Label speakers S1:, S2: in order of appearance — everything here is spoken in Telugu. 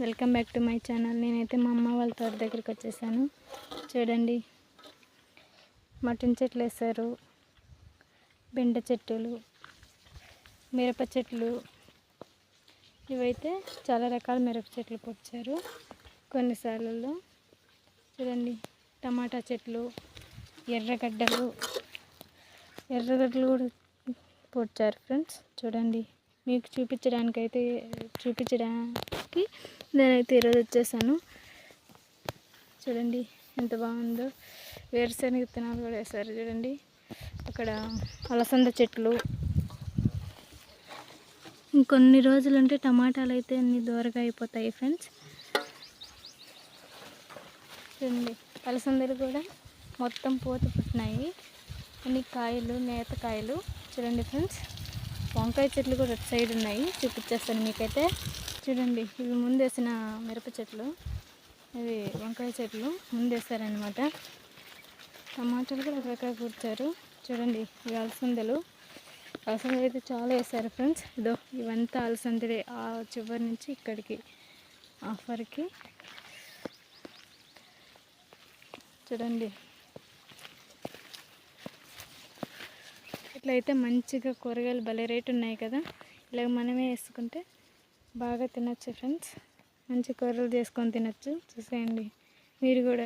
S1: Welcome back to my channel. నేనైతే మా అమ్మ వాళ్ళ తోట దగ్గరికి వచ్చేసాను. చూడండి మటన్ చెట్లు వేసారు బెండ చెట్టులు మిరప చెట్లు. ఇవైతే చాలా రకాల మిరప చెట్లు పొచ్చారు కొన్నిసార్లలో. చూడండి టమాటా చెట్లు ఎర్రగడ్డలు ఎర్రగడ్డలు కూడా పొడిచారు ఫ్రెండ్స్. చూడండి మీకు చూపించడానికైతే చూపించడానికి నేనైతే ఈరోజు వచ్చేసాను. చూడండి ఎంత బాగుందో. వేరుశనగ విత్తనాలు కూడా వేశారు చూడండి. అక్కడ అలసంద చెట్లు. ఇంకొన్ని రోజులు ఉంటే టమాటాలు అయితే అన్ని దూరగా అయిపోతాయి ఫ్రెండ్స్. చూడండి అలసందలు కూడా మొత్తం పూత పుట్టినాయి. అన్ని కాయలు నేత కాయలు. చూడండి ఫ్రెండ్స్ వంకాయ చెట్లు కూడా అటు సైడ్ ఉన్నాయి. చూపించేస్తాను మీకైతే. చూడండి ఇవి ముందేసిన మిరప చెట్లు. ఇవి వంకాయ చెట్లు ముందేసారనమాట టమాటాలు కూడా రకరకాల కూర్చారు చూడండి ఇవి అలసందలు. అలసందలు అయితే చాలా వేసారు ఫ్రెండ్స్. ఇదో ఇవంతా అలసందలే. ఆ చివరి నుంచి ఇక్కడికి ఆఫర్కి. చూడండి. ఇట్లయితే మంచిగా కూరగాయలు భలే రేటు ఉన్నాయి కదా. ఇలా మనమే వేసుకుంటే బాగా తినచ్చు ఫ్రెండ్స్ మంచి కూరలు చేసుకొని తినచ్చు. చూసేయండి. మీరు కూడా.